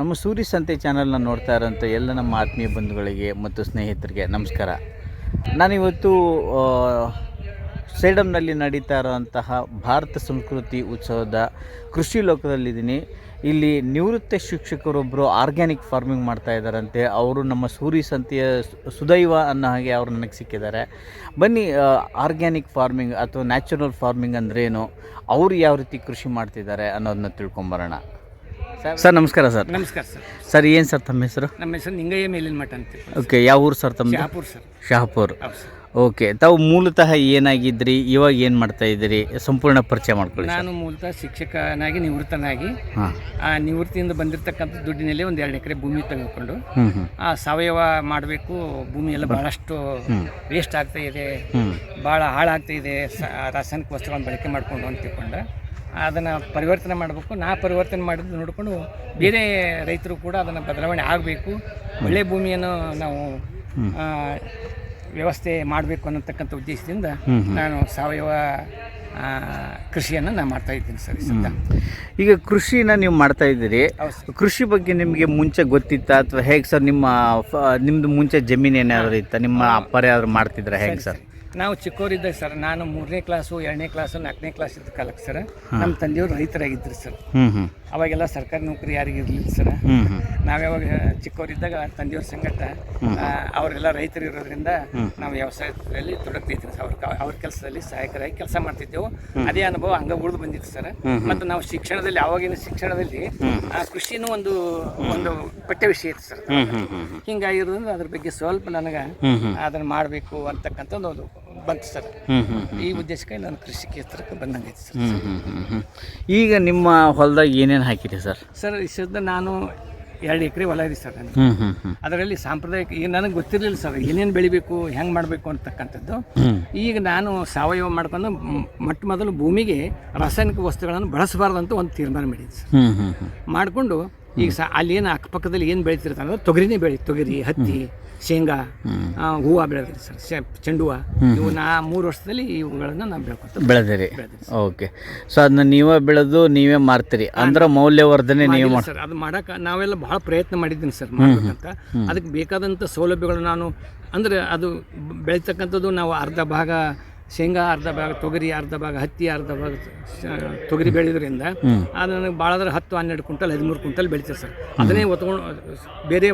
ನಮ್ಮ ಸೂರಿ ಸಂತೆ ಚಾನಲ್ನ ನೋಡ್ತಾ ಇರೋಂಥ ಎಲ್ಲ ನಮ್ಮ ಆತ್ಮೀಯ ಬಂಧುಗಳಿಗೆ ಮತ್ತು ಸ್ನೇಹಿತರಿಗೆ ನಮಸ್ಕಾರ. ನಾನಿವತ್ತು ಸೇಡಮ್ನಲ್ಲಿ ನಡೀತಾ ಇರೋಂತಹ ಭಾರತ ಸಂಸ್ಕೃತಿ ಉತ್ಸವದ ಕೃಷಿ ಲೋಕದಲ್ಲಿದ್ದೀನಿ. ಇಲ್ಲಿ ನಿವೃತ್ತ ಶಿಕ್ಷಕರೊಬ್ಬರು ಆರ್ಗ್ಯಾನಿಕ್ ಫಾರ್ಮಿಂಗ್ ಮಾಡ್ತಾ ಇದ್ದಾರಂತೆ. ಅವರು ನಮ್ಮ ಸೂರಿ ಸಂತೆಯ ಸುದೈವ ಅನ್ನೋ ಹಾಗೆ ಅವರು ನನಗೆ ಸಿಕ್ಕಿದ್ದಾರೆ. ಬನ್ನಿ ಆರ್ಗ್ಯಾನಿಕ್ ಫಾರ್ಮಿಂಗ್ ಅಥವಾ ನ್ಯಾಚುರಲ್ ಫಾರ್ಮಿಂಗ್ ಅಂದ್ರೇನು? ಅವರು ಯಾವ ರೀತಿ ಕೃಷಿ ಮಾಡ್ತಿದ್ದಾರೆ ಅನ್ನೋದನ್ನ ತಿಳ್ಕೊಂಬರೋಣ. ಸರ್. ನಮಸ್ಕಾರ ಸರ್. ನಮಸ್ಕಾರ ಸರ್. ಸರ್ ಏನು ಸರ್ ತಮ್ಮ ಹೆಸರು? ನಮ್ಮ ಹೆಸರು ನಿಂಗಯ್ಯ ಮೇಲಿನ ಮಠ ಅಂತ ಓಕೆ ಯಾವ ಊರು ಸರ್ ತಮ್ಮ ಶಾಪುರ್ ಸರ್. ಶಹಾಪುರ್ ಓಕೆ ತಾವು ಮೂಲತಃ ಏನಾಗಿದ್ರಿ? ಇವಾಗ ಏನು ಮಾಡ್ತಾ ಇದ್ದೀರಿ? ಸಂಪೂರ್ಣ ಪರಿಚಯ ಮಾಡ್ಕೊಳ್ಳಿ ನಾನು ಮೂಲತಃ ಶಿಕ್ಷಕನಾಗಿ ನಿವೃತ್ತನಾಗಿ ಹಾಂ. ಆ ನಿವೃತ್ತಿಯಿಂದ ಬಂದಿರತಕ್ಕಂಥ ದುಡ್ಡಿನಲ್ಲಿ ಒಂದು ಎರಡು ಎಕರೆ ಭೂಮಿ ತೆಗೆದುಕೊಂಡು ಹ್ಞೂ ಹ್ಞೂ ಆ ಸಾವಯವ ಮಾಡಬೇಕು. ಭೂಮಿ ಎಲ್ಲ ಭಾಳಷ್ಟು ವೇಸ್ಟ್ ಆಗ್ತಾ ಇದೆ. ಭಾಳ ಹಾಳಾಗ್ತಾ ಇದೆ. ಸ- ರಾಸಾಯನಿಕ ವಸ್ತುಗಳನ್ನು ಬಳಕೆ ಮಾಡಿಕೊಂಡು ಅಂತ ತಿಳ್ಕೊಂಡು ಅದನ್ನು ಪರಿವರ್ತನೆ ಮಾಡಬೇಕು. ನಾ ಪರಿವರ್ತನೆ ಮಾಡಿದ್ದು ನೋಡಿಕೊಂಡು ಬೇರೆ ರೈತರು ಕೂಡ ಅದನ್ನು ಬದಲಾವಣೆ ಆಗಬೇಕು. ಒಳ್ಳೆ ಭೂಮಿಯನ್ನು ನಾವು ವ್ಯವಸ್ಥೆ ಮಾಡಬೇಕು ಅನ್ನತಕ್ಕಂಥ ಉದ್ದೇಶದಿಂದ ನಾನು ಸಾವಯವ ಕೃಷಿಯನ್ನು ನಾನು ಮಾಡ್ತಾ ಇದ್ದೀನಿ ಸರ್ ಸದ್ಯ. ಈಗ ಕೃಷಿನ ನೀವು ಮಾಡ್ತಾ ಇದ್ದೀರಿ. ಕೃಷಿ ಬಗ್ಗೆ ನಿಮಗೆ ಮುಂಚೆ ಗೊತ್ತಿತ್ತಾ? ಅಥವಾ ಹೇಗೆ ಸರ್ ನಿಮ್ಮ ನಿಮ್ಮದು ಮುಂಚೆ ಜಮೀನು ಏನಾದರೂ ಇತ್ತಾ? ನಿಮ್ಮ ಅಪ್ಪರೇ ಯಾರು ಮಾಡ್ತಿದ್ರ? ಹೇಗೆ ಸರ್. ನಾವು ಚಿಕ್ಕವರಿದ್ದಾಗ ಸರ್ ನಾನು ಮೂರನೇ ಕ್ಲಾಸು ಎರಡನೇ ಕ್ಲಾಸು ನಾಲ್ಕನೇ ಕ್ಲಾಸ್ ಇದ್ದ ಕಾಲಕ್ಕೆ ಸರ್ ನಮ್ಮ ತಂದೆಯವರು ರೈತರಾಗಿದ್ದರು ಸರ್. ಹ್ಞೂ ಹ್ಞೂ ಅವಾಗೆಲ್ಲ ಸರ್ಕಾರಿ ನೌಕರಿ ಯಾರಿಗಿರಲಿಲ್ಲ ಸರ್. ನಾವು ಯಾವಾಗ ಚಿಕ್ಕವರಿದ್ದಾಗ ತಂದೆಯವ್ರ ಸಂಗಟ ಅವರೆಲ್ಲ ರೈತರು ಇರೋದ್ರಿಂದ ನಾವು ವ್ಯವಸಾಯದಲ್ಲಿ ತೊಡಗ್ತಿದ್ವಿ ಅವ್ರ ಅವ್ರ ಕೆಲಸದಲ್ಲಿ ಸಹಾಯಕರಾಗಿ ಕೆಲಸ ಮಾಡ್ತಿದ್ದೆವು. ಅದೇ ಅನುಭವ ಹಂಗ ಉಳಿದು ಬಂದಿತ್ತು ಸರ್. ಮತ್ತು ನಾವು ಶಿಕ್ಷಣದಲ್ಲಿ ಅವಾಗಿನ ಶಿಕ್ಷಣದಲ್ಲಿ ಆ, ಕೃಷಿನೂ ಒಂದು ಒಂದು ಪಠ್ಯ ವಿಷಯ ಇತ್ತು ಸರ್. ಹಿಂಗಾಗಿರೋದ್ರಿಂದ ಅದ್ರ ಬಗ್ಗೆ ಸ್ವಲ್ಪ ನನಗೆ ಅದನ್ನು ಮಾಡಬೇಕು ಅಂತಕ್ಕಂಥದ್ದು ಒಂದು ಬಂತು ಸರ್. ಈ ಉದ್ದೇಶಕ್ಕೆ ನಾನು ಕೃಷಿ ಕ್ಷೇತ್ರಕ್ಕೆ ಬಂದಂಗೈತೆ ಸರ್. ಹ್ಞೂ ಹ್ಞೂ ಹ್ಞೂ ಹ್ಞೂ ಈಗ ನಿಮ್ಮ ಹೊಲದಾಗ ಏನೇನು ಹಾಕಿರಿ ಸರ್? ಸರ್ ಸದ್ಯ ನಾನು ಎರಡು ಎಕರೆ ಹೊಲ ಇದೆ ಸರ್ ನನಗೆ. ಅದರಲ್ಲಿ ಸಾಂಪ್ರದಾಯಿಕ ಈಗ ನನಗೆ ಗೊತ್ತಿರಲಿಲ್ಲ ಸರ್ ಏನೇನು ಬೆಳಿಬೇಕು ಹೆಂಗೆ ಮಾಡಬೇಕು ಅಂತಕ್ಕಂಥದ್ದು. ಈಗ ನಾನು ಸಾವಯವ ಮಾಡ್ಕೊಂಡು ಮೊಟ್ಟ ಮೊದಲು ಭೂಮಿಗೆ ರಾಸಾಯನಿಕ ವಸ್ತುಗಳನ್ನು ಬಳಸಬಾರ್ದು ಅಂತ ಒಂದು ತೀರ್ಮಾನ ಮಾಡಿದ್ದೆ ಸರ್. ಮಾಡಿಕೊಂಡು ಈಗ ಸಹ ಅಲ್ಲಿ ಏನು ಅಕ್ಕಪಕ್ಕದಲ್ಲಿ ಏನು ಬೆಳೀತಿರ್ತಾರೆ ಅಂದ್ರೆ ತೊಗರಿನೇ ಬೆಳಿ ತೊಗರಿ ಹತ್ತಿ ಶೇಂಗಾ ಹೂವು ಬೆಳೆದ್ರಿ ಸರ್. ಚೆಂಡು ಹೂವು ಇವು ನಾ ಮೂರು ವರ್ಷದಲ್ಲಿ ಇವುಗಳನ್ನು ನಾವು ಬೆಳ್ಕೊತ ಬೆಳೆದಿರಿ. ಓಕೆ. ಸೊ ಅದನ್ನ ನೀವೇ ಬೆಳೆದು ನೀವೇ ಮಾರ್ತೀರಿ. ಅಂದ್ರೆ ಮೌಲ್ಯವರ್ಧನೆ ನೀವೇ ಮಾಡಿ ಸರ್. ಅದು ಮಾಡಕ್ಕೆ ನಾವೆಲ್ಲ ಭಾಳ ಪ್ರಯತ್ನ ಮಾಡಿದ್ದೀನಿ ಸರ್ ಮಾಡಬೇಕಂತ. ಅದಕ್ಕೆ ಬೇಕಾದಂಥ ಸೌಲಭ್ಯಗಳು ನಾನು ಅಂದರೆ ಅದು ಬೆಳೀತಕ್ಕಂಥದ್ದು ನಾವು ಅರ್ಧ ಭಾಗ ಶೇಂಗಾ ಅರ್ಧ ಭಾಗ ತೊಗರಿ ಅರ್ಧ ಭಾಗ ಹತ್ತಿ ಅರ್ಧ ಭಾಗ ತೊಗರಿ ಬೆಳೆಯೋದ್ರಿಂದ ಅದು ನನಗೆ ಭಾಳ ಅಂದ್ರೆ ಹತ್ತು ಹನ್ನೆರಡು ಕ್ವಿಂಟಲ್ ಹದಿಮೂರು ಕ್ವಿಂಟಲ್ ಬೆಳಿತೇವೆ ಸರ್. ಅದನ್ನೇ ಹೊತ್ಕೊಂಡು ಬೇರೆ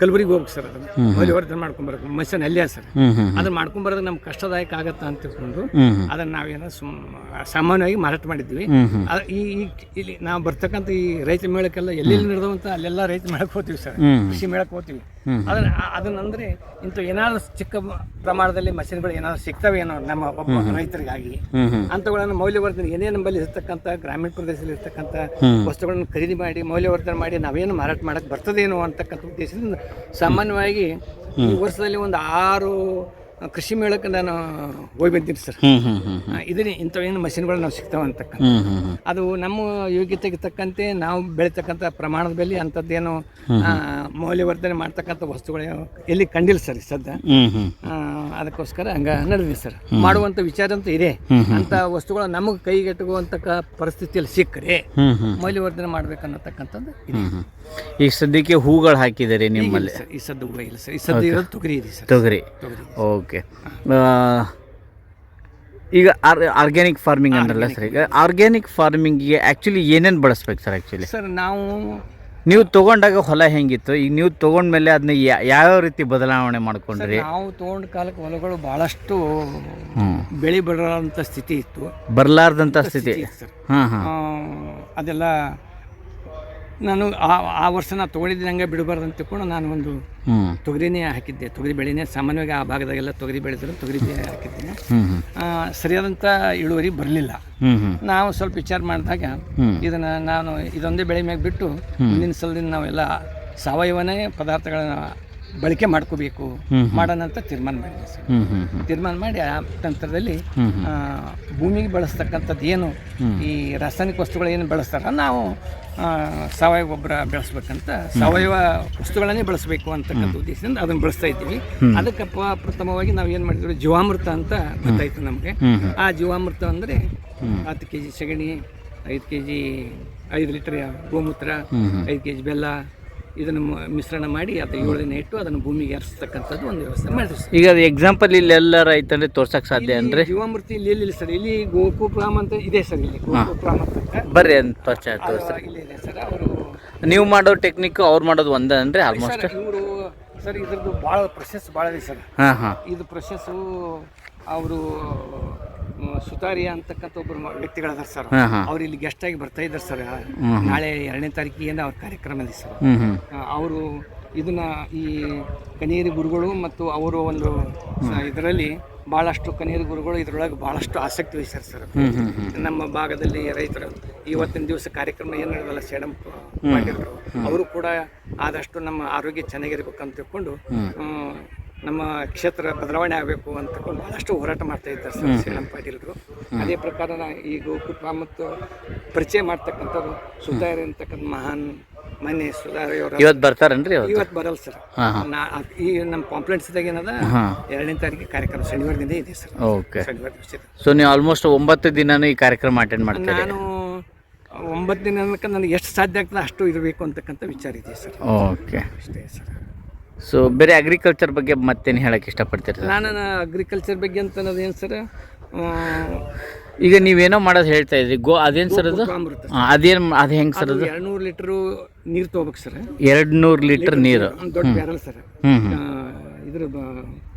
ಕಲಬುರಿಗೆ ಹೋಗ್ಬೇಕು ಸರ್ ಅದನ್ನು. ಮೌಲ್ಯವರ್ಧನೆ ಮಾಡ್ಕೊಂಬರ್ಬೇಕು ಮಷನ್ ಅಲ್ಲೇ ಸರ್. ಅದನ್ನು ಮಾಡ್ಕೊಂಬರೋದು ನಮ್ಗೆ ಕಷ್ಟದಾಯಕ ಆಗತ್ತಾ ಅಂತ ತಿಳ್ಕೊಂಡು ಅದನ್ನು ನಾವೇನೋ ಸುಮ್ ಸಾಮಾನ್ಯವಾಗಿ ಮಾರಾಟ ಮಾಡಿದ್ವಿ ಈ ಇಲ್ಲಿ ನಾವು ಬರ್ತಕ್ಕಂಥ ಈ ರೈತ ಮೇಳಕ್ಕೆಲ್ಲ ಎಲ್ಲೆಲ್ಲಿ ನಡೆದವಂತ ಅಲ್ಲೆಲ್ಲ ರೈತ ಮೇಳಕ್ಕೆ ಹೋಗ್ತೀವಿ ಸರ್. ಕೃಷಿ ಮೇಳಕ್ಕೆ ಹೋಗ್ತೀವಿ. ಅದನ್ನು ಅದನ್ನಂದ್ರೆ ಇಂಥ ಏನಾದ್ರೂ ಚಿಕ್ಕ ಪ್ರಮಾಣದಲ್ಲಿ ಮಷಿನ್ಗಳು ಏನಾದ್ರು ಸಿಗ್ತವೆ ಏನೋ ನಮ್ಮ ಒಬ್ಬ ರೈತರಿಗಾಗಿ. ಅಂತಗಳನ್ನು ಮೌಲ್ಯವರ್ಧನೆ ಏನೇ ನಮ್ಮಲ್ಲಿ ಇರ್ತಕ್ಕಂಥ ಗ್ರಾಮೀಣ ಪ್ರದೇಶದಲ್ಲಿ ಇರ್ತಕ್ಕಂಥ ವಸ್ತುಗಳನ್ನು ಖರೀದಿ ಮಾಡಿ ಮೌಲ್ಯವರ್ಧನೆ ಮಾಡಿ ನಾವೇನು ಮಾರಾಟ ಮಾಡಕ್ಕೆ ಬರ್ತದೇನೋ ಅಂತಕ್ಕಂಥ ಉದ್ದೇಶದಿಂದ ಸಾಮಾನ್ಯವಾಗಿ ಈ ವರ್ಷದಲ್ಲಿ ಒಂದು ಆರು ಕೃಷಿ ಮೇಳಕ್ಕೆ ನಾನು ಹೋಗಿ ಬಂದಿನಿ ಸರ್. ಹ್ಞೂ ಇಂಥವು ಏನು ಇದನ್ನೇ ಮಷಿನ್ಗಳು ನಾವು ಸಿಗ್ತಾವೆ ಅಂತಕ್ಕಂಥ. ಅದು ನಮ್ಮ ಯೋಗ್ಯತೆಗೆ ತಕ್ಕಂತೆ ನಾವು ಬೆಳೀತಕ್ಕಂಥ ಪ್ರಮಾಣದ ಬೆಲೆ ಅಂಥದ್ದೇನು ಮೌಲ್ಯವರ್ಧನೆ ಮಾಡ್ತಕ್ಕಂಥ ವಸ್ತುಗಳು ಎಲ್ಲಿ ಕಂಡಿಲ್ಲ ಸರ್ ಈ ಸದ್ಯ ಅದಕ್ಕೋಸ್ಕರ ಹಂಗ ನಡೆದಿದೆ ಸರ್. ಮಾಡುವಂಥ ವಿಚಾರ ಅಂತ ಇದೆ. ಅಂತ ವಸ್ತುಗಳು ನಮಗೆ ಕೈಗೆಟುಕುವಂತಕ್ಕ ಪರಿಸ್ಥಿತಿಯಲ್ಲಿ ಸಿಕ್ಕರೆ ಮೌಲ್ಯವರ್ಧನೆ ಮಾಡ್ಬೇಕನ್ನತಕ್ಕಂಥದ್ದು ಈಗ ಸದ್ಯಕ್ಕೆ ಹೂಗಳು ಹಾಕಿದರೆ ನಿಮ್ಮಲ್ಲಿ? ಈ ಸದ್ದು ಹೂವು ಇಲ್ಲ ಸರ್. ಈ ಸದ್ದು ಇರೋದು ತೊಗರಿ ಇದೆ ಸರ್. ತೊಗರಿ. ತೊಗರಿ ಓಕೆ. ಈಗ ಆರ್ ಆರ್ಗ್ಯಾನಿಕ್ ಫಾರ್ಮಿಂಗ್ ಅಂದ್ರಲ್ಲ ಸರ್ ಈಗ ಆರ್ಗ್ಯಾನಿಕ್ ಫಾರ್ಮಿಂಗಿಗೆ ಆ್ಯಕ್ಚುಲಿ ಏನೇನು ಬಳಸ್ಬೇಕು ಸರ್ ಆ್ಯಕ್ಚುಲಿ ಸರ್ ನಾವು ನೀವು ತೊಗೊಂಡಾಗ ಹೊಲ ಹೆಂಗಿತ್ತು? ಈಗ ನೀವು ತೊಗೊಂಡ್ಮೇಲೆ ಅದನ್ನ ಯಾವ್ಯಾವ ರೀತಿ ಬದಲಾವಣೆ ಮಾಡ್ಕೊಂಡ್ರಿ? ನಾವು ತೊಗೊಂಡ ಕಾಲಕ್ಕೆ ಹೊಲಗಳು ಭಾಳಷ್ಟು ಬೆಳಿ ಬರೋಂಥ ಸ್ಥಿತಿ ಇತ್ತು. ಬರಲಾರ್ದಂಥ ಸ್ಥಿತಿ ಹಾಂ ಹಾಂ ಅದೆಲ್ಲ ನಾನು ಆ ಆ ವರ್ಷ ನಾನು ತೊಗೊಂಡಿದ್ದೆ ನಂಗೆ ಬಿಡಬಾರ್ದು ಅಂತ ತಿಳ್ಕೊಂಡು ನಾನು ಒಂದು ತೊಗರಿನೇ ಹಾಕಿದ್ದೆ. ತೊಗರಿ ಬೆಳೆನೇ ಸಾಮಾನ್ಯವಾಗಿ ಆ ಭಾಗದಾಗೆಲ್ಲ ತೊಗರಿ ಬೆಳೆದ್ರು ತೊಗರಿ ಬೇಳೆ ಹಾಕಿದ್ದೀನಿ. ಸರಿಯಾದಂಥ ಇಳುವರಿ ಬರಲಿಲ್ಲ. ನಾವು ಸ್ವಲ್ಪ ವಿಚಾರ ಮಾಡಿದಾಗ. ಇದನ್ನು ನಾನು ಇದೊಂದೇ ಬೆಳೆ ಮ್ಯಾಗ ಬಿಟ್ಟು ಮುಂದಿನ ಸಲದಿಂದ ನಾವೆಲ್ಲ ಸಾವಯವನೇ ಪದಾರ್ಥಗಳನ್ನ ಬಳಕೆ ಮಾಡ್ಕೋಬೇಕು ಮಾಡೋಣ ಅಂತ ತೀರ್ಮಾನ ಮಾಡಿದೆ ಸರ್. ತೀರ್ಮಾನ ಮಾಡಿ ಆ ತಂತ್ರದಲ್ಲಿ ಆ, ಭೂಮಿಗೆ ಬಳಸ್ತಕ್ಕಂಥದ್ದು ಏನು ಈ ರಾಸಾಯನಿಕ ವಸ್ತುಗಳು ಏನು ಬಳಸ್ತಾರ ನಾವು ಆ, ಸಾವಯವ ಗೊಬ್ಬರ ಬೆಳೆಸ್ಬೇಕಂತ ಸಾವಯವ ವಸ್ತುಗಳನ್ನೇ ಬಳಸಬೇಕು ಅಂತಕ್ಕಂಥ ಉದ್ದೇಶದಿಂದ ಅದನ್ನು ಬಳಸ್ತಾ ಇದ್ದೀವಿ. ಅದಕ್ಕೆ ಪ- ಪ್ರಥಮವಾಗಿ ನಾವು ಏನು ಮಾಡಿದ್ರು ಜೀವಾಮೃತ ಅಂತ ಗೊತ್ತಾಯಿತು ನಮಗೆ. ಆ ಜೀವಾಮೃತ ಅಂದರೆ ಹತ್ತು ಕೆ ಜಿ ಸಗಣಿ ಐದು ಕೆ ಜಿ ಐದು ಲೀಟರ್ ಗೋಮೂತ್ರ ಐದು ಕೆ ಜಿ ಬೆಲ್ಲ ಇದನ್ನು ಮಿಶ್ರಣ ಮಾಡಿ ಅದು ಏಳು ದಿನ ಇಟ್ಟು ಅದನ್ನು ಭೂಮಿಗೆ ಹರಿಸ್ತಕ್ಕಂಥದ್ದು ಒಂದು ವ್ಯವಸ್ಥೆ ಮಾಡಿದ್ವಿ ಸರ್. ಈಗ ಅದು ಎಕ್ಸಾಂಪಲ್ ಇಲ್ಲಿ ಎಲ್ಲ ಐತಂದ್ರೆ ತೋರ್ಸಕ್ ಸಾಧ್ಯ ಅಂದ್ರೆ? ಜೀವಾಮೃತಿ ಇಲ್ಲಿ ಇಲ್ಲಿ ಸರ್. ಇಲ್ಲಿ ಗೋಕುಪ್ರಾಮ್ ಅಂತ ಇದೆ ಸರ್ ಇಲ್ಲಿ. ಗೋಕುಪ್ರಾಮ್ ಅಂತ ಬರ್ರಿ ಅಂತ ಪರಿಚಯ ತೋರಿಸ್ರಿ. ಇಲ್ಲಿ ಇದೆ ಸರ್. ಅವರು ನೀವು ಮಾಡೋ ಟೆಕ್ನಿಕ್ ಅವ್ರು ಮಾಡೋದು ಒಂದೇ ಅಂದ್ರೆ ಆಲ್ಮೋಸ್ಟ್ ಸರ್ ಇವರು ಸರ್ ಇದ್ರದ್ದು ಭಾಳ ಪ್ರೊಸೆಸ್ ಭಾಳ ಇದೆ ಸರ್. ಹಾಂ ಹಾಂ. ಇದು ಪ್ರೊಸೆಸ್ಸು ಅವರು ಸುತಾರಿಯ ಅಂತಕ್ಕಂಥ ಒಬ್ಬರು ವ್ಯಕ್ತಿಗಳದಾರ ಸರ್. ಅವ್ರು ಇಲ್ಲಿ ಗೆಸ್ಟ್ ಆಗಿ ಬರ್ತಾ ಇದ್ದಾರೆ ಸರ್. ನಾಳೆ ಎರಡನೇ ತಾರೀಕಿಗೆ ಅವ್ರ ಕಾರ್ಯಕ್ರಮ ಇದೆ ಸರ್ ಅವರು ಇದನ್ನ ಈ ಕನೇರಿ ಗುರುಗಳು ಮತ್ತು ಅವರು ಒಂದು ಇದರಲ್ಲಿ ಭಾಳಷ್ಟು ಕನೇರಿ ಗುರುಗಳು ಇದರೊಳಗೆ ಭಾಳಷ್ಟು ಆಸಕ್ತಿ ವಹಿಸ್ಯಾರ ಸರ್. ನಮ್ಮ ಭಾಗದಲ್ಲಿ ರೈತರು ಇವತ್ತಿನ ದಿವಸ ಕಾರ್ಯಕ್ರಮ ಏನು ನಡೆದಲ್ಲ ಸೇಡಂ ಮಾಡಿದ್ರು ಅವರು ಕೂಡ ಆದಷ್ಟು ನಮ್ಮ ಆರೋಗ್ಯ ಚೆನ್ನಾಗಿರ್ಬೇಕಂತ ಅಂತ ತಿಳ್ಕೊಂಡು ನಮ್ಮ ಕ್ಷೇತ್ರ ಬದಲಾವಣೆ ಆಗಬೇಕು ಅಂತ ಬಹಳಷ್ಟು ಹೋರಾಟ ಮಾಡ್ತಾ ಇದ್ದಾರೆ ಸರ್ ಶ್ರೀರಾಮ್ ಪಾಟೀಲ್ರು ಅದೇ ಪ್ರಕಾರ ಈ ಗೋಕುಪ ಮತ್ತು ಪರಿಚಯ ಮಾಡ್ತಕ್ಕಂಥವ್ರು ಸುಧಾರಿ ಅಂತಕ್ಕಂಥ ಮಹಾನ್ ಮನೆ ಸುಧಾರಿ ಅವರ ಇವತ್ತು ಬರ್ತಾರನ್ರಿ ಇವತ್ತು? ಬರಲ್ಲ ಸರ್. ನಾ ಈ ನಮ್ಮ ಪಾಂಪ್ಲೆಟ್ಸ್ದಾಗ ಏನದ? ಎರಡನೇ ತಾರೀಕು ಕಾರ್ಯಕ್ರಮ ಶನಿವಾರದಿಂದ ಇದೆ ಸರ್. ಓಕೆ. ಶನಿವಾರ ಸೊ ನೀವು ಆಲ್ಮೋಸ್ಟ್ ಒಂಬತ್ತು ದಿನನೂ ಈ ಕಾರ್ಯಕ್ರಮ ಅಟೆಂಡ್ ಮಾಡ್ತೀನಿ ನಾನು ಒಂಬತ್ತು ದಿನ ನನಗೆ ಎಷ್ಟು ಸಾಧ್ಯ ಆಗ್ತದೆ ಅಷ್ಟು ಇರಬೇಕು ಅಂತಕ್ಕಂಥ ವಿಚಾರ ಇದೆ ಸರ್. ಓಕೆ. ಅಷ್ಟೇ ಸರ್. ಸೊ ಬೇರೆ ಅಗ್ರಿಕಲ್ಚರ್ ಬಗ್ಗೆ ಮತ್ತೇನು ಹೇಳಕ್ಕೆ ಇಷ್ಟಪಡ್ತೀರಿ? ನಾನು ಅಗ್ರಿಕಲ್ಚರ್ ಬಗ್ಗೆ ಅಂತ ಅನ್ನೋದು ಏನು ಸರ್ ಈಗ ನೀವೇನೋ ಮಾಡೋದು ಹೇಳ್ತಾ ಇದ್ರಿ. ಗೋ ಅದೇನು ಸರ್ ಅದು? ಅಮೃತ ಅದೇನು ಅದು ಹೆಂಗೆ ಸರ್ ಅದು? ಎರಡು ನೂರು ಲೀಟ್ರು ನೀರು ತೊಗೋಬೇಕು ಸರ್ ಎರಡು ನೂರು ಲೀಟ್ರ್ ನೀರು. ದೊಡ್ಡ ಬ್ಯಾರಲ್ ಸರ್ ಇದ್ರ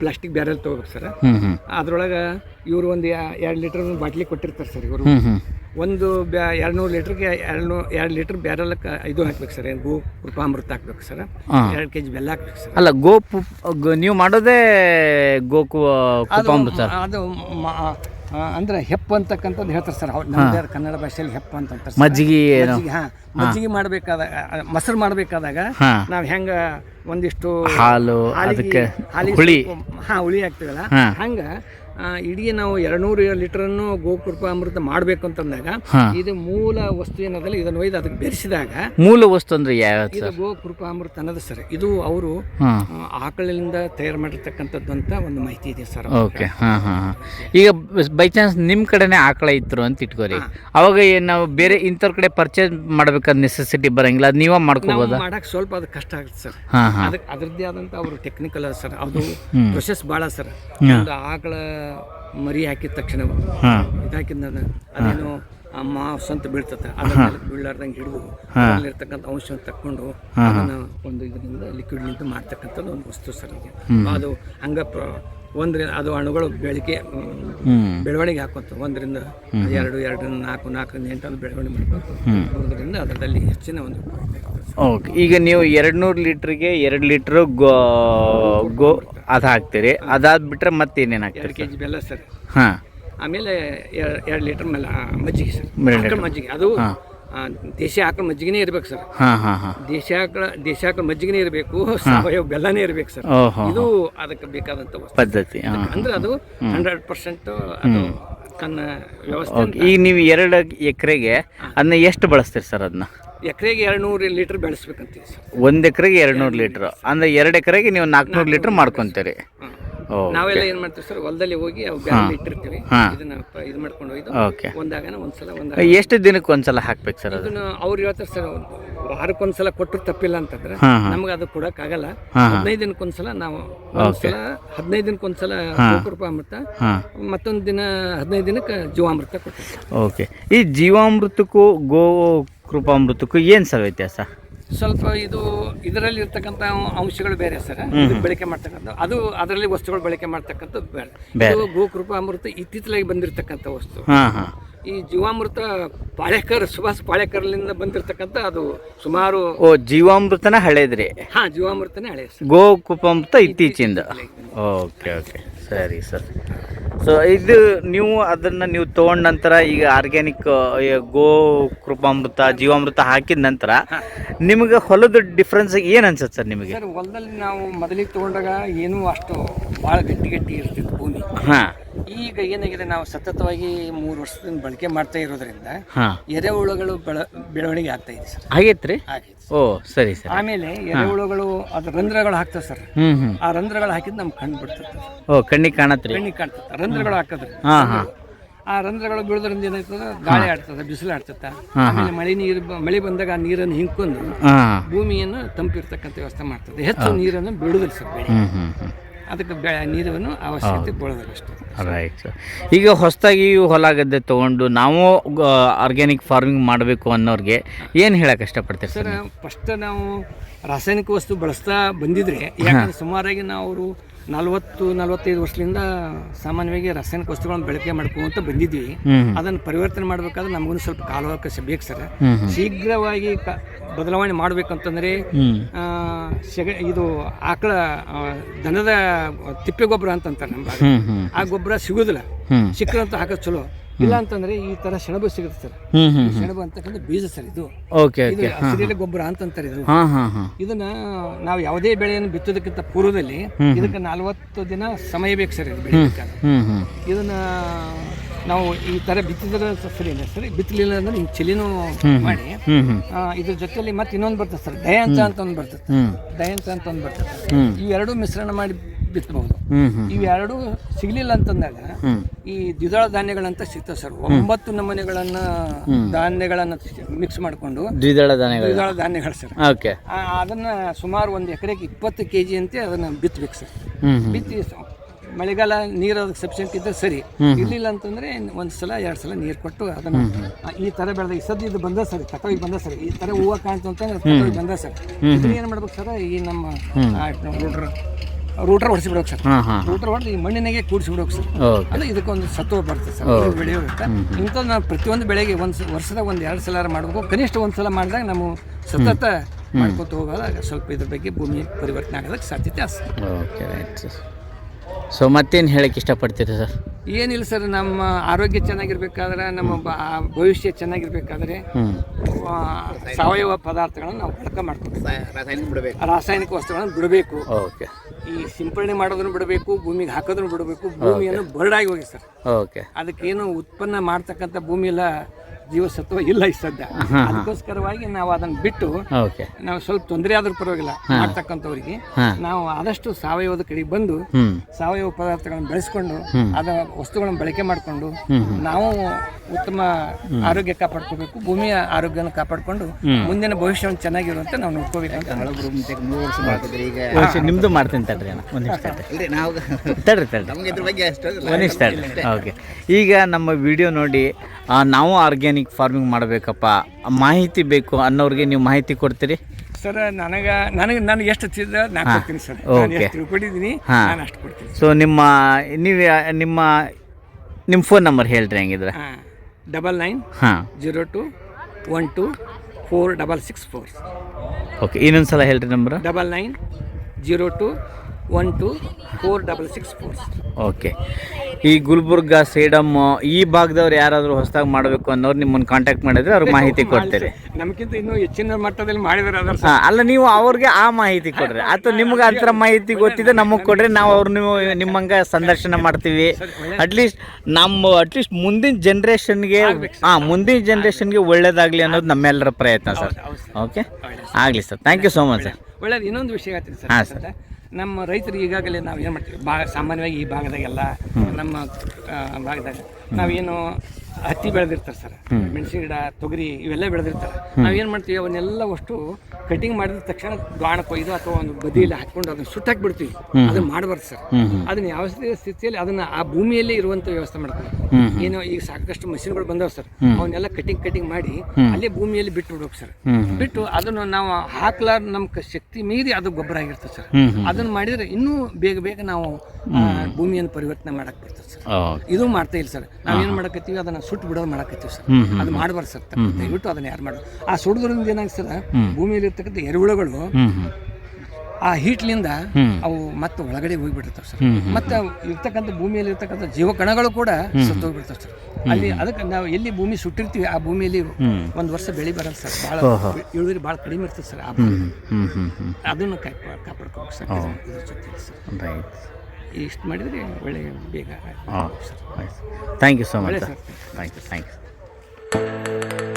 ಪ್ಲಾಸ್ಟಿಕ್ ಬ್ಯಾರಲ್ ತೊಗೋಬೇಕು ಸರ್ ಅದರೊಳಗೆ ಇವರು ಒಂದು ಎರಡು ಲೀಟ್ರ್ ಬಾಟ್ಲಿ ಕೊಟ್ಟಿರ್ತಾರೆ ಸರ್ ಇವರು. ಒಂದು ಬ್ಯಾ ಎರಡು ನೂರು ಲೀಟ್ರಿಗೆ ಎರಡು ನೂರು ಎರಡು ಲೀಟ್ರ್ ಬ್ಯಾರಲ್ಕ್ಕೆ ಇದು ಹಾಕ್ಬೇಕು ಸರ್ ಏನು ಗೋ ಕೃಪಾಮೃತ ಹಾಕ್ಬೇಕು ಸರ್. ಎರಡು ಕೆ ಜಿ ಬೆಲ್ಲ ಹಾಕ್ಬೇಕು ಸರ್. ಅಲ್ಲ ಗೋಪು ಗೋ- ನೀವು ಮಾಡೋದೇ ಗೋಕು ಕೃಪಾಮೃತ ಅದು ಅಂದ್ರೆ ಹೆಪ್ಪ ಅಂತಕ್ಕಂಥದ್ದು ಹೇಳ್ತಾರೆ ಸರ್. ಆದ ಕನ್ನಡ ಭಾಷೆಯಲ್ಲಿ ಹೆಪ್ಪ ಅಂತ ಮಜ್ಜಿಗೆ ಹಾಂ ಮಜ್ಜಿಗೆ ಮಾಡಬೇಕಾದಾಗ ಮೊಸರು ಮಾಡಬೇಕಾದಾಗ ನಾವು ಹೆಂಗ ಒಂದಿಷ್ಟು ಹಾಲು ಅದಕ್ಕೆ ಹುಳಿ. ಹಾ ಹುಳಿ ಹಾಕ್ತೀವಲ್ಲ ಹಾ. ಹಂಗೆ ಇಡೀ ನಾವು ಎರಡ್ನೂರು ಲೀಟ್ರನ್ನು ಗೋಕೃಪ ಅಮೃತ ಮಾಡಬೇಕು ಅಂತಂದಾಗ ಇದು ಮೂಲ ವಸ್ತು ಏನದಲ್ಲ ಇದನ್ನು ಒಯ್ದು ಅದಕ್ಕೆ ಬೆರೆಸಿದಾಗ ಮೂಲ ವಸ್ತು ಅಂದ್ರೆ ಇದು ಗೋಕೃಪ ಅಮೃತ ಅನ್ನೋದು ಸರ್. ಇದು ಅವರು ಆಕಳಿನಿಂದ ಆಕಳಿಂದ ತಯಾರು ಮಾಡಿರ್ತಕ್ಕಂಥದ್ದು ಅಂತ ಒಂದು ಮಾಹಿತಿ ಇದೆ ಸರ್. ಓಕೆ. ಹಾಂ ಹಾಂ ಹಾಂ. ಈಗ ಬೈ ಚಾನ್ಸ್ ನಿಮ್ಮ ಕಡೆನೇ ಆಕಳ ಇತ್ತು ಅಂತ ಇಟ್ಕೋರಿ. ಅವಾಗ ನಾವು ಬೇರೆ ಇಂಥವ್ರ ಕಡೆ ಪರ್ಚೇಸ್ ಮಾಡ್ಬೇಕಾದ ನೆಸೆಸಿಟಿ ಬರಂಗಿಲ್ಲ ಅದು ನೀವೇ ಮಾಡ್ಕೋಬೋದಾ? ಮಾಡಕ್ಕೆ ಸ್ವಲ್ಪ ಅದು ಕಷ್ಟ ಆಗುತ್ತೆ ಸರ್. ಅದಕ್ಕೆ ಅದರದ್ದೇ ಆದಂಥ ಅವರು ಟೆಕ್ನಿಕಲ್ ಸರ್. ಅದು. ಪ್ರೊಸೆಸ್ ಭಾಳ ಸರ್. ಒಂದು ಆಕಳ ಮರಿ ಹಾಕಿದ ತಕ್ಷಣ ಹಾಕಿದ ಅದೇನು ಮಾಂಸ ಅಂತ ಬೀಳ್ತದೆ ಅದನ್ನ ಬೀಳಾರ್ದಂಗೆ ಹಿಡಿದು ಅಲ್ಲಿರ್ತಕ್ಕಂಥ ಅಂಶ ತಕ್ಕೊಂಡು ಅದನ್ನ ಒಂದು ಇದರಿಂದ ಲಿಕ್ವಿಡ್ನಿಂದ ಮಾಡ್ತಕ್ಕಂಥದ್ದು ಒಂದು ವಸ್ತು ಸರ್ ಅದು. ಹಂಗ ಪ್ರ ಒಂದ್ರಿಂದ ಅದು ಹಣ್ಣುಗಳು ಬೆಳಿಗ್ಗೆ ಬೆಳವಣಿಗೆ ಹಾಕೋತು ಒಂದರಿಂದ ಎರಡು ಎರಡರಿಂದ ನಾಲ್ಕು ನಾಲ್ಕರಿಂದ ಎಂಟು ಬೆಳವಣಿಗೆ ಮಾಡ್ಬೇಕು. ಒಂದರಿಂದ ಅದರಲ್ಲಿ ಹೆಚ್ಚಿನ ಒಂದು. ಓಕೆ. ಈಗ ನೀವು ಎರಡು ನೂರು ಲೀಟ್ರಿಗೆ ಎರಡು ಲೀಟರ್ ಗೋ ಗೋ ಅದು ಹಾಕ್ತೀರಿ ಅದಾದ್ ಮತ್ತೆ ಮತ್ತೇನೇನು ಹಾಕ್ತೀರಿ ಎರಡು ಕೆ ಜಿ ಬೆಲ್ಲ ಸರ್. ಹಾಂ. ಆಮೇಲೆ ಎರ- ಎರಡು ಲೀಟರ್ ಮೇಲೆ ಮಜ್ಜಿಗೆ ಸರ್. ಆಕಳ ಮಜ್ಜಿಗೆ. ಅದು ದೇಶಿ ಆಕಳ ಮಜ್ಜಿಗೆನೇ ಇರ್ಬೇಕು ಸರ್. ದೇಶಿ ಆಕಳ ದೇಶಿ ಆಕಳ ಮಜ್ಜಿಗೆನೇ ಇರಬೇಕು ಸಾವಯವ ಬೆಲ್ಲನೇ ಇರಬೇಕು ಸರ್. ಇದು ಅದಕ್ಕೆ ಬೇಕಾದಂತ ಪದ್ಧತಿ ಅಂದ್ರೆ ಅದು ಹಂಡ್ರೆಡ್ ಪರ್ಸೆಂಟ್ ಅದು ತನ್ನ ವ್ಯವಸ್ಥೆ ಈಗ ನೀವು ಎರಡು ಎಕರೆಗೆ ಅದನ್ನ ಎಷ್ಟು ಬಳಸ್ತೀರಿ ಸರ್ ಅದನ್ನ? ಎಕರೆಗೆ ಎರಡು ನೂರು ಲೀಟರ್ ಬೆಳೆಸ್ಬೇಕಂತೀವಿ ಸರ್. ಒಂದು ಎಕರೆಗೆ ಎರಡು ನೂರು ಲೀಟ್ರ್. ಅಂದ್ರೆ ಎರಡು ಎಕರೆಗೆ ನೀವು ನಾಲ್ಕುನೂರು ಲೀಟರ್ ಮಾಡ್ಕೊಂತೀರಿ. ನಾವೆಲ್ಲ ಏನ್ ಮಾಡ್ತೀವಿ ಸರ್ ಹೊಲದಲ್ಲಿ ಹೋಗಿ ಅವು ಇಟ್ಟಿರ್ತೀವಿ. ಇದನ್ನ ಪ- ಇದು ಮಾಡ್ಕೊಂಡು ಹೋಯ್ದು ಓಕೆ ಒಂದಾಗನ ಒಂದ್ಸಲ ಒಂದಾಗ ಎಷ್ಟು ದಿನಕ್ಕೆ ಒಂದ್ಸಲ ಹಾಕ್ಬೇಕು ಸರ್ ಅದು? ಇದನ್ನ ಅವ್ರು ಹೇಳ್ತಾರೆ ಸರ್ ವಾರಕ್ಕೊಂದ್ಸಲ ಕೊಟ್ಟರು ತಪ್ಪಿಲ್ಲ ಅಂತಂದ್ರೆ ಹಾಂ ಹಾಂ. ನಮ್ಗೆ ಅದು ಕೊಡಕ್ ಆಗಲ್ಲ ಹಾಂ. ಹದಿನೈದು ದಿನಕ್ಕೊಂದ್ಸಲ ನಾವು ಒಂದ್ಸಲ ಹದಿನೈದು ದಿನಕ್ಕೊಂದ್ಸಲ ರೂಪಾಯಿ ಅಮೃತ ಹಾಂ. ಮತ್ತೊಂದು ದಿನ ಹದಿನೈದು ದಿನಕ್ಕೆ ಜೀವಾಮೃತ ಕೊಟ್ಟಿರ್ತೀವಿ ಓಕೆ ಈ ಜೀವಾಮೃತಕ್ಕೂ ಗೋ ಕೃಪಾಮೃತಕ್ಕೂ ಏನು ಸರ್ ವ್ಯತ್ಯಾಸ? ಸ್ವಲ್ಪ ಇದು ಇದರಲ್ಲಿ ಇರ್ತಕ್ಕಂಥ ಅಂಶಗಳು ಬೇರೆ ಸರ್. ಇದು ಬಳಕೆ ಮಾಡ್ತಕ್ಕಂಥ ಅದು ಅದರಲ್ಲಿ ವಸ್ತುಗಳು ಬಳಕೆ ಮಾಡ್ತಕ್ಕಂಥದ್ದು ಬೇರೆ ಇದು ಗೋಕೃಪ ಅಮೃತ ಇತ್ತೀಚಲಾಗಿ ಬಂದಿರತಕ್ಕಂಥ ವಸ್ತು. ಈ ಜೀವಾಮೃತ ಪಾಳೇಕರ್ ಸುಭಾಷ್ ಪಾಳೇಕರ್ಲಿಂದ ಬಂದಿರತಕ್ಕಂಥ ಅದು ಸುಮಾರು ಓ ಜೀವಾಮೃತನ ಹಳೇದ್ರಿ? ಹಾ ಜೀವಾಮೃತನೇ ಹಳೆ ಗೋಕೃಪ ಅಮೃತ ಕೃಪಾಮೃತ ಇತ್ತೀಚಿಂದ. Okay okay. ಸರಿ ಸರ್. ಸೊ ಇದು ನೀವು ಅದನ್ನು ನೀವು ತೊಗೊಂಡ ನಂತರ ಈಗ ಆರ್ಗ್ಯಾನಿಕ್ ಗೋ ಕೃಪಾಮೃತ ಜೀವಾಮೃತ ಹಾಕಿದ ನಂತರ ನಿಮಗೆ ಹೊಲದ ಡಿಫ್ರೆನ್ಸ್ ಏನು ಅನ್ಸುತ್ತೆ ಸರ್ ನಿಮಗೆ? ಸರ್ ಹೊಲದಲ್ಲಿ ನಾವು ಮೊದಲಿಗೆ ತೊಗೊಂಡಾಗ ಏನೂ ಅಷ್ಟು ಭಾಳ ಗಟ್ಟಿ ಗಟ್ಟಿ ಇರ್ತಿತ್ತು ಭೂಮಿ. ಹಾಂ. ಈಗ ಏನಾಗಿದೆ ನಾವು ಸತತವಾಗಿ ಮೂರು ವರ್ಷದಿಂದ ಬಳಕೆ ಮಾಡ್ತಾ ಇರೋದ್ರಿಂದ ಎರೆಹುಳುಗಳು ಬೆಳ ಬೆಳವಣಿಗೆ ಆಗ್ತಾ ಇದೆ ಸರ್. ಆಗೈತ್ರಿ ಓ ಸರಿ ಸರ್. ಆಮೇಲೆ ಎರೆಹುಳುಗಳು ಅದು ರಂಧ್ರಗಳು ಹಾಕ್ತವೆ ಸರ್. ಆ ರಂಧ್ರಗಳು ಹಾಕಿದ್ ನಮ್ಗೆ ಕಣ್ಣು ಬಿಡ್ತದೆ. ಓ ಕಣ್ಣಿಗೆ ಕಾಣತ್ರಿ ಕಣ್ಣಿಗೆ ಕಾಣ್ತದೆ. ರಂಧ್ರಗಳು ಹಾಕದ್ರಿ. ಆ ರಂಧ್ರಗಳು ಬೀಳೋದ್ರಿಂದ ಏನಾಯ್ತದ ಗಾಳಿ ಆಡ್ತದೆ ಬಿಸಿಲು ಆಡ್ತದೆ. ಆಮೇಲೆ ಮಳೆ ನೀರು ಮಳೆ ಬಂದಾಗ ಆ ನೀರನ್ನು ಹಿಂಕೊಂಡು ಭೂಮಿಯನ್ನು ತಂಪಿರ್ತಕ್ಕಂಥ ವ್ಯವಸ್ಥೆ ಮಾಡ್ತದೆ. ಹೆಚ್ಚು ನೀರನ್ನು ಬಿಡುದಿಲ್ಲ ಸರ್ ಅದಕ್ಕೆ ಬೆ ನೀರನ್ನು ಅವಶ್ಯಕತೆ ಬೀಳೋದಿಲ್ಲ ಅಷ್ಟೇ ರೈಟ್ ಈಗ ಹೊಸದಾಗಿ ಹೊಲ ಗದ್ದೆ ತೊಗೊಂಡು ನಾವು ಆರ್ಗ್ಯಾನಿಕ್ ಫಾರ್ಮಿಂಗ್ ಮಾಡಬೇಕು ಅನ್ನೋರಿಗೆ ಏನು ಹೇಳಕ್ಕೆ ಇಷ್ಟಪಡ್ತೀರಿ ಸರ್ ಸರ್ ಫಸ್ಟ್ ನಾವು ರಾಸಾಯನಿಕ ವಸ್ತು ಬಳಸ್ತಾ ಬಂದಿದ್ರೆ ಯಾಕಂದ್ರೆ ಸುಮಾರಾಗಿ ನಾವು ಅವರು ನಲವತ್ತು ನಲವತ್ತೈದು ವರ್ಷದಿಂದ ಸಾಮಾನ್ಯವಾಗಿ ರಾಸಾಯನಿಕ ವಸ್ತುಗಳನ್ನು ಬಳಕೆ ಮಾಡ್ಕೊಂತ ಬಂದಿದ್ವಿ ಅದನ್ನು ಪರಿವರ್ತನೆ ಮಾಡಬೇಕಾದ್ರೆ ನಮಗೂ ಸ್ವಲ್ಪ ಕಾಲಾವಕಾಶ ಬೇಕು ಸರ್. ಶೀಘ್ರವಾಗಿ ಬದಲಾವಣೆ ಮಾಡಬೇಕಂತಂದ್ರೆ ಸೆಗ ಇದು ಆಕಳ ದನದ ತಿಪ್ಪೆ ಗೊಬ್ಬರ ಅಂತಂತಾರೆ ನಮ್ಮ ಆ ಗೊಬ್ಬರ ಸಿಗೋದಿಲ್ಲ. ಸಿಕ್ಕಂತ ಹಾಕೋದು ಚಲೋ. ಇಲ್ಲ ಅಂತಂದ್ರೆ ಈ ತರ ಸೆಣಬು ಸಿಗುತ್ತೆ ಸರ್. ಸೆಣಬು ಅಂತಕ್ಕಂಥ ಬೀಜ ಸರ್ ಇದು. ಓಕೆ ಇದು ಹಸಿರೆಲೆ ಗೊಬ್ಬರ ಅಂತಂತಾರೆ ಇದು. ಇದನ್ನ ನಾವು ಯಾವುದೇ ಬೆಳೆಯನ್ನು ಬಿತ್ತೋದಕ್ಕಿಂತ ಪೂರ್ವದಲ್ಲಿ ಇದಕ್ಕೆ ನಲವತ್ತು ದಿನ ಸಮಯ ಬೇಕು ಸರ್ ಇದು ಬೆಳಿಬೇಕಾದ್ರೆ ಇದನ್ನ ನಾವು ಈ ತರ ಬಿತ್ತಿದ್ರೆ ಸರಿ ಸರಿ. ಬಿತ್ತಲಿಲ್ಲ ಅಂದ್ರೆ ಹಿಂಗೆ ಚಲಿನೂ ಮಾಡಿ ಇದ್ರ ಜೊತೆಲಿ ಮತ್ತೆ ಇನ್ನೊಂದು ಬರ್ತದೆ ಸರ್. ಡಯಾಂಚ ಅಂತ ಒಂದು ಬರ್ತದೆ. ದಯಾಂತ ದಯಾಂಚ ಅಂತ ಒಂದು ಬರ್ತದೆ. ಈ ಎರಡು ಮಿಶ್ರಣ ಮಾಡಿ ಬಿತ್ತಬಹುದು. ಇವೆರಡು ಸಿಗ್ಲಿಲ್ಲ ಅಂತಂದಾಗ ಈ ದ್ವಿದಳ ಧಾನ್ಯಗಳಂತ ಸಿಗ್ತವೆ ಸರ್. ಒಂಬತ್ತು ನಮೂನೆಗಳನ್ನ ಧಾನ್ಯಗಳನ್ನ ಮಿಕ್ಸ್ ಮಾಡಿಕೊಂಡು ದ್ವಿದಳ ಧಾನ್ಯಗಳು ದ್ವಿದಳ ಧಾನ್ಯಗಳು ಸರ್. ಓಕೆ. ಅದನ್ನ ಸುಮಾರು ಒಂದು ಎಕರೆಗೆ ಇಪ್ಪತ್ತು ಕೆ ಜಿ ಅಂತೆ ಅದನ್ನ ಬಿತ್ತಬೇಕು ಸರ್. ಬಿತ್ತಿ ಮಳೆಗಾಲ ನೀರು ಅದಕ್ಕೆ ಸಫಿಷಿಯಂಟ್ ಇದ್ದರೆ ಸರಿ. ಇರ್ಲಿಲ್ಲ ಅಂತಂದ್ರೆ ಒಂದ್ ಸಲ ಎರಡು ಸಲ ನೀರು ಕೊಟ್ಟು ಅದನ್ನ ಈ ತರ ಬೆಳೆದ ಈ ಸದ್ಯ ಇದು ಬಂದ ಸರಿ ತಕಳಿಗೆ ಬಂದ ಸರಿ. ಈ ತರ ಹೂವ ಕಾಣ್ತು ಅಂತಂದ್ರೆ ಬಂದ ಸರ್. ಇದನ್ನ ಏನು ಮಾಡ್ಬೇಕು ಸರ್ ಈ ನಮ್ಮ ರೂಟ್ರ್ ಹೊಡೆಸಿ ಬಿಡಬೇಕು ಸರ್. ಹಾಂ ಹಾಂ ರೂಟ್ರ್ ಹೊಡೆದು ಈ ಮಣ್ಣಿನಾಗೆ ಬಿಡಬೇಕು ಸರ್. ಓಕೆ. ಅಂದ್ರೆ ಇದಕ್ಕೊಂದು ಸತ್ವ ಬರ್ತದೆ ಸರ್ ಇದು ಬೆಳೆಯೋದಕ್ಕೆ ಇಂಥದ್ದು ನಾವು ಪ್ರತಿಯೊಂದು ಬೆಳೆಗೆ ಒಂದು ವರ್ಷದಾಗ ಒಂದು ಎರಡು ಸಲ ಮಾಡಬೇಕು. ಕನಿಷ್ಠ ಒಂದು ಸಲ ಮಾಡಿದಾಗ ನಾವು ಸತತ ಮಾಡ್ಕೊತ ಹೋಗೋದಾಗ ಸ್ವಲ್ಪ ಇದ್ರ ಬಗ್ಗೆ ಭೂಮಿ ಪರಿವರ್ತನೆ ಆಗೋದಕ್ಕೆ ಸಾಧ್ಯತೆ ಅಷ್ಟೇ. Okay right sir. ಸೊ ಮತ್ತೇನು ಹೇಳಕ್ಕೆ ಇಷ್ಟಪಡ್ತೀರಿ ಸರ್? ಏನಿಲ್ಲ ಸರ್ ನಮ್ಮ ಆರೋಗ್ಯ ಚೆನ್ನಾಗಿರ್ಬೇಕಾದ್ರೆ ನಮ್ಮ ಬ- ಭವಿಷ್ಯ ಚೆನ್ನಾಗಿರ್ಬೇಕಾದ್ರೆ ಆ, ಸಾವಯವ ಪದಾರ್ಥಗಳನ್ನು ನಾವು ಬಳಕೆ ಮಾಡ್ಕೊಬೇಕು. ರಾಸಾಯನಿಕ ವಸ್ತುಗಳನ್ನು ಬಿಡಬೇಕು. ಓಕೆ. ಈ ಸಿಂಪಡಣೆ ಮಾಡೋದನ್ನು ಬಿಡಬೇಕು ಭೂಮಿಗೆ ಹಾಕೋದನ್ನು ಬಿಡಬೇಕು ಭೂಮಿಯನ್ನು ಬರಡಾಗಿ ಹೋಗಿ ಸರ್. ಓಕೆ. ಅದಕ್ಕೇನು ಉತ್ಪನ್ನ ಮಾಡ್ತಕ್ಕಂಥ ಭೂಮಿ ಎಲ್ಲ ಜೀವಸತ್ವ ಇಲ್ಲ ಈ ಸದ್ಯ. ಅದಕ್ಕೋಸ್ಕರವಾಗಿ ನಾವು ಅದನ್ನ ಬಿಟ್ಟು ಓಕೆ. ನಾವು ಸ್ವಲ್ಪ ತೊಂದರೆ ಆದ್ರೂ ಪರವಾಗಿಲ್ಲ ಮಾಡ್ತಕ್ಕಂಥವ್ರಿಗೆ. ನಾವು ಆದಷ್ಟು ಸಾವಯವದ ಕಡೆಗೆ ಬಂದು ಸಾವಯವ ಪದಾರ್ಥಗಳನ್ನು ಬೆಳೆಸ್ಕೊಂಡು ಅದ ವಸ್ತುಗಳನ್ನು ಬಳಕೆ ಮಾಡಿಕೊಂಡು ನಾವು ಉತ್ತಮ ಆರೋಗ್ಯ ಕಾಪಾಡ್ಕೋಬೇಕು ಭೂಮಿಯ ಆರೋಗ್ಯನ ಕಾಪಾಡಿಕೊಂಡು ಮುಂದಿನ ಭವಿಷ್ಯವನ್ನು ಚೆನ್ನಾಗಿರುವಂತೆ ನಾವು ನೋಡ್ಕೋಬೇಕು ಅಂತ ವರ್ಷ ನಿಮ್ಮದು ಮಾಡ್ತೀನಿ ತಡ್ರಿ ಅಣ್ಣ ಒಂದು ನಿಮಿಷ ತಡ್ರಿ. ತಡ್ರಿ ತಡ್ರಿ. ಒಂದು ನಿಮಿಷ ತಡ್ರಿ. ಓಕೆ. ಈಗ ನಮ್ಮ ವಿಡಿಯೋ ನೋಡಿ ಆ, ನಾವು ಆರ್ಗ್ಯಾನಿಕ್ ಫಾರ್ಮಿಂಗ್ ಮಾಡಬೇಕಪ್ಪ. ಮಾಹಿತಿ ಬೇಕು ಅನ್ನೋರಿಗೆ ನೀವು ಮಾಹಿತಿ ಕೊಡ್ತೀರಿ? ಸರ್ ನನಗ ನನಗೆ ನನಗೆ ಎಷ್ಟು ನಾನು ಕೊಡ್ತೀನಿ ಸರ್. ನಾನು ಓಕೆ. ಎಷ್ಟು ತಿಳ್ಕೊಂಡಿದ್ದೀನಿ ಹಾ. ನಾನು ಅಷ್ಟು ಕೊಡ್ತೀನಿ ಸೊ ನಿಮ್ಮ ನೀವು ನಿಮ್ಮ ನಿಮ್ಮ ಫೋನ್ ನಂಬರ್ ಹೇಳ್ರಿ ಹಂಗಿದ್ರೆ. ಡಬಲ್ ನೈನ್ ಹಾಂ. Zero two one two four double six four okay ಇನ್ನೊಂದು ಸಲ ಹೇಳ್ರಿ number double nine zero two one two four double six four okay ಈ ಗುಲ್ಬರ್ಗ ಸೇಡಮ್ ಈ ಭಾಗದವ್ರು ಯಾರಾದರೂ ಹೊಸದಾಗಿ ಮಾಡಬೇಕು ಅನ್ನೋರು ನಿಮ್ಮನ್ನು ಕಾಂಟ್ಯಾಕ್ಟ್ ಮಾಡಿದ್ರೆ ಅವ್ರಿಗೆ ಮಾಹಿತಿ ಕೊಡ್ತೀರಿ ನಮಗಿಂತ ಇನ್ನೂ ಹೆಚ್ಚಿನ ಮಟ್ಟದಲ್ಲಿ ಮಾಡಿದ್ರೆ ಅದರ ಹಾಂ ಅಲ್ಲ ನೀವು ಅವ್ರಿಗೆ ಆ ಮಾಹಿತಿ ಕೊಡ್ರಿ. ಅಥವಾ ನಿಮ್ಗೆ ಅಂತರ ಮಾಹಿತಿ ಗೊತ್ತಿದೆ ನಮಗೆ ಕೊಡ್ರಿ. ನಾವು ಅವ್ರು ನೀವು ನಿಮ್ಮಂಗೆ ಸಂದರ್ಶನ ಮಾಡ್ತೀವಿ. ಅಟ್ಲೀಸ್ಟ್ ನಮ್ಮ ಅಟ್ಲೀಸ್ಟ್ ಮುಂದಿನ ಜನ್ರೇಷನ್ಗೆ ಹಾಂ ಮುಂದಿನ ಜನ್ರೇಷನ್ಗೆ ಒಳ್ಳೇದಾಗಲಿ ಅನ್ನೋದು ನಮ್ಮೆಲ್ಲರ ಪ್ರಯತ್ನ ಸರ್. ಓಕೆ ಆಗಲಿ sir. Thank you so much sir ಒಳ್ಳೇದು. ಇನ್ನೊಂದು ವಿಷಯ ಆಗ್ತದೆ ಸರ್ ಹಾಂ ಸರ್. ನಮ್ಮ ರೈತರು ಈಗಾಗಲೇ ನಾವು ಏನು ಮಾಡ್ತೀವಿ? ಭಾಗ ಸಾಮಾನ್ಯವಾಗಿ ಈ ಭಾಗದಾಗೆಲ್ಲ ನಮ್ಮ ಭಾಗದಾಗ ನಾವೇನು ಹತ್ತಿ ಬೆಳೆದಿರ್ತಾರೆ ಸರ್ ಮೆಣಸಿನ ಗಿಡ ತೊಗರಿ ಇವೆಲ್ಲ ಬೆಳೆದಿರ್ತಾರೆ. ನಾವು ಏನು ಮಾಡ್ತೀವಿ ಅವನ್ನೆಲ್ಲ ಅಷ್ಟು ಕಟಿಂಗ್ ಮಾಡಿದ ತಕ್ಷಣ ಗಾಣ ಕೊಯ್ದು ಅಥವಾ ಒಂದು ಬದಿಯಲ್ಲಿ ಹಾಕೊಂಡು ಅದನ್ನ ಸುಟ್ಟಾಕಿ ಬಿಡ್ತೀವಿ. ಅದನ್ನ ಮಾಡಬಾರ್ದು ಸರ್. ಅದನ್ನ ಯಾವ ಸ್ಥಿತಿಯಲ್ಲಿ ಅದನ್ನ ಆ ಭೂಮಿಯಲ್ಲಿ ಇರುವಂತ ವ್ಯವಸ್ಥೆ ಮಾಡ್ತೀವಿ. ಏನು ಈಗ ಸಾಕಷ್ಟು ಮಷಿನ್ಗಳು ಬಂದವ ಸರ್. ಅವನ್ನೆಲ್ಲ ಕಟಿಂಗ್ ಕಟಿಂಗ್ ಮಾಡಿ ಅಲ್ಲೇ ಭೂಮಿಯಲ್ಲಿ ಬಿಟ್ಟು ಬಿಡ್ಬೇಕು ಸರ್. ಬಿಟ್ಟು ಅದನ್ನು ನಾವು ಹಾಕ್ಲಾರ ನಮ್ಮ ಶಕ್ತಿ ಮೀರಿ ಅದು ಗೊಬ್ಬರ ಆಗಿರ್ತದೆ ಸರ್. ಅದನ್ನ ಮಾಡಿದ್ರೆ ಇನ್ನೂ ಬೇಗ ಬೇಗ ನಾವು ಭೂಮಿಯನ್ನು ಪರಿವರ್ತನೆ ಮಾಡಕ್ ಬರ್ತದೆ ಸರ್. ಇದು ಮಾಡ್ತಾ ಇಲ್ಲ ಸರ್. ನಾವೇನು ಮಾಡಕತ್ತೀವಿ ಅದನ್ನ ಸುಟ್ಟು ಬಿಡೋದು ಮಾಡಕತ್ತೀವಿ ಸರ್. ಅದು ಮಾಡಬಾರ್ದು ಸರ್. ದಯವಿಟ್ಟು ಅದನ್ನ ಯಾರು ಮಾಡೋದು ಆ ಸುಡೋದ್ರಿಂದ ಏನಾಗ್ತದೆ ಸರ್ ಭೂಮಿಯಲ್ಲಿ ಇರ್ತಕ್ಕಂಥ ಎರೆಹುಳುಗಳು ಆ ಹೀಟ್ಲಿಂದ. ಅವು ಮತ್ತೆ ಒಳಗಡೆ ಹೋಗ್ಬಿಟ್ಟಿರ್ತಾವೆ ಸರ್. ಮತ್ತೆ ಇರ್ತಕ್ಕಂಥ ಭೂಮಿಯಲ್ಲಿ ಇರ್ತಕ್ಕಂಥ ಜೀವಕಣಗಳು ಕೂಡ ಸತ್ತು ಹೋಗ್ಬಿಡ್ತಾವೆ ಸರ್. ಅಲ್ಲಿ ಅದಕ್ಕೆ ನಾವು ಎಲ್ಲಿ ಭೂಮಿ ಸುಟ್ಟಿರ್ತೀವಿ ಆ ಭೂಮಿಯಲ್ಲಿ ಒಂದು ವರ್ಷ ಬೆಳಿ ಬರಲ್ಲ ಸರ್. ಭಾಳ ಇಳುವರಿ ಭಾಳ ಕಡಿಮೆ ಇರ್ತದೆ ಸರ್ ಆ ಅದನ್ನು ಕಾಪಾಡ್ಕೋಬೇಕು ಸರ್. ಇದ್ರ- ಜೊತೆ ಸರ್. ರೈಟ್ ಇಷ್ಟು ಮಾಡಿದರೆ ಒಳ್ಳೆಯ ಬೇಗ ಹಾಂ thank you so much sir. Thank you thank you